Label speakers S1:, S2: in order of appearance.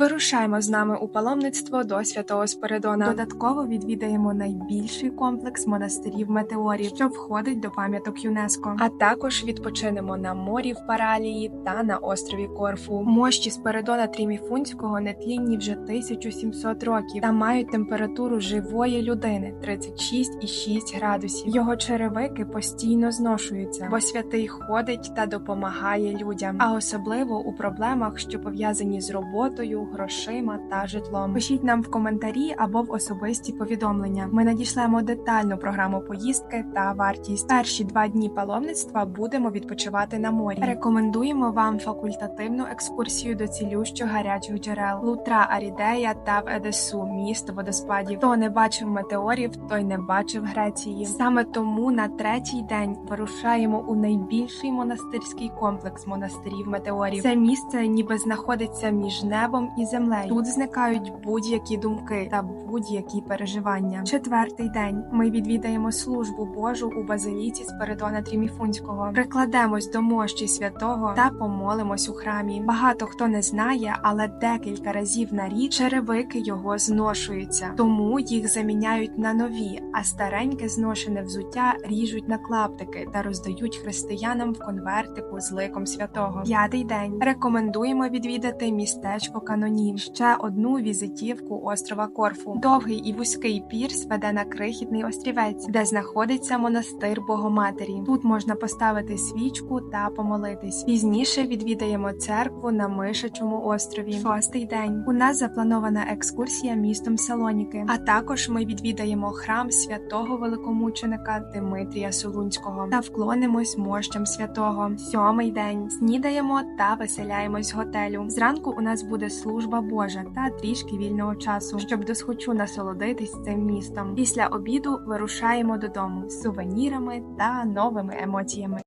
S1: Вирушаємо з нами у паломництво до святого Спиридона. Додатково відвідаємо найбільший комплекс монастирів метеорів, що входить до пам'яток ЮНЕСКО. А також відпочинемо на морі в Паралії та на острові Корфу. Мощі Спиридона Тріміфунського нетлінні вже 1700 років та мають температуру живої людини 36,6 градусів. Його черевики постійно зношуються, бо святий ходить та допомагає людям, а особливо у проблемах, що пов'язані з роботою, грошима та житлом. Пишіть нам в коментарі або в особисті повідомлення. Ми надішлемо детальну програму поїздки та вартість. Перші два дні паломництва будемо відпочивати на морі. Рекомендуємо вам факультативну екскурсію до цілющих гарячих джерел Лутра Арідея та в Едесу, місто водоспадів. Хто не бачив метеорів, той не бачив Греції. Саме тому на третій день вирушаємо у найбільший монастирський комплекс монастирів метеорів. Це місце ніби знаходиться між небом і землею. Тут зникають будь-які думки та будь-які переживання. Четвертий день ми відвідаємо службу Божу у базиліці Спиридона Тріміфунського, прикладемось до мощі святого та помолимось у храмі. Багато хто не знає, але декілька разів на рік черевики його зношуються, тому їх заміняють на нові, а стареньке зношене взуття ріжуть на клаптики та роздають християнам в конвертику з ликом святого. П'ятий день рекомендуємо відвідати містечко Канонім, ще одну візитівку острова Корфу. Довгий і вузький пірс веде на крихітний острівець, де знаходиться монастир Богоматері. Тут можна поставити свічку та помолитись. Пізніше відвідаємо церкву на Мишачому острові. Шостий день. У нас запланована екскурсія містом Салоніки, а також ми відвідаємо храм святого великомученика Димитрія Солунського та вклонимось мощам святого. Сьомий день. Снідаємо та веселяємось готелю. Зранку у нас буде служба Божа та трішки вільного часу, щоб досхочу насолодитись цим містом. Після обіду вирушаємо додому з сувенірами та новими емоціями.